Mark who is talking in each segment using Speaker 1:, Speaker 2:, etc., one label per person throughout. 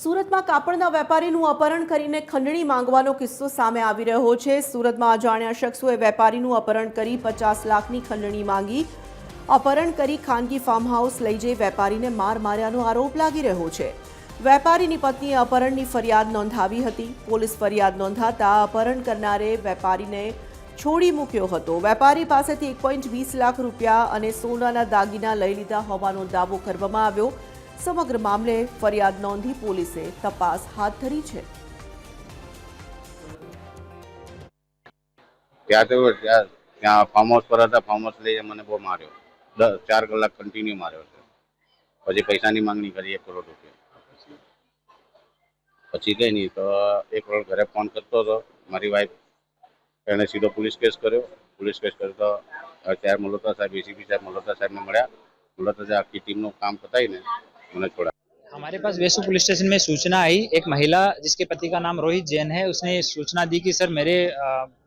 Speaker 1: સુરતમાં કાપડના વેપારીનું અપહરણ કરીને ખંડણી માંગવાનો કિસ્સો સામે આવી રહ્યો છે. સુરતમાં અજાણ્યા શખ્સોએ વેપારીનું અપહરણ કરી પચાસ લાખની ખંડણી માંગી. અપહરણ કરી ખાનગી ફાર્મ હાઉસ લઈ જઈ વેપારીને માર માર્યાનો આરોપ લાગી રહ્યો છે. વેપારીની પત્નીએ અપહરણની ફરિયાદ નોંધાવી હતી. પોલીસ ફરિયાદ નોંધાતા અપહરણ કરનારે વેપારીને છોડી મૂક્યો હતો. વેપારી પાસેથી એક પોઈન્ટ વીસ લાખ રૂપિયા અને સોનાના દાગીના લઈ લીધા હોવાનો દાવો કરવામાં આવ્યો. સમગ્ર મામલે ફરિયાદ નોંધી પોલીસે તપાસ હાથ ધરી છે.
Speaker 2: ત્યાં ફાર્મ હાઉસ પર હતા ફાર્મ હાઉસ લઈ મને બહુ માર્યો. દસ ચાર કલાક કન્ટિન્યુ માર્યો છે. પછી પૈસાની માંગણી કરી, એક કરોડ રૂપિયા. પછી કઈ નહીં, તો એક કરોડ ઘરે ફોન કરતો હતો. મારી વાઈફ એણે સીધો પોલીસ કેસ કર્યો. પોલીસ કેસ કર્યો તો ત્યારે મલોતા સાહેબ એસીપી સાહેબ મલોતા સાહેબને મળ્યા. મલોતા સાહેબ આખી ટીમનું કામ પતાવીને होना छोड़ा।
Speaker 3: हमारे पास वेसु पुलिस स्टेशन में सूचना आई। एक महिला, जिसके पति का नाम रोहित जैन है, उसने सूचना दी कि, सर, मेरे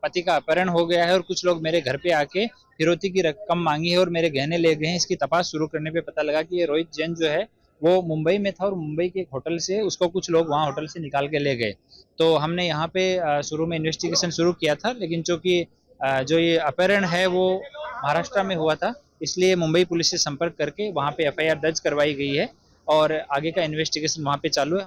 Speaker 3: पति का अपहरण हो गया है और कुछ लोग मेरे घर पे आके फिरौती की रकम मांगी है और मेरे गहने ले गए हैं। इसकी तपास शुरू करने पे पता लगा कि ये रोहित जैन जो है, वो मुंबई में था और मुंबई के एक होटल से उसको कुछ लोग वहाँ होटल से निकाल के ले गए। तो हमने यहाँ पे शुरू में इन्वेस्टिगेशन शुरू किया था, लेकिन चूँकि जो ये अपहरण है, वो महाराष्ट्र में हुआ था, इसलिए मुंबई पुलिस से संपर्क करके वहाँ पे एफआईआर दर्ज करवाई गई है। और आगे का इन्वेस्टिगेशन वहाँ पे चालू है